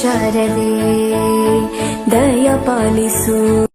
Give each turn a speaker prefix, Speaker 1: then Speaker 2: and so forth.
Speaker 1: ಶಾರದೆ ದಯ ಪಾಲಿಸು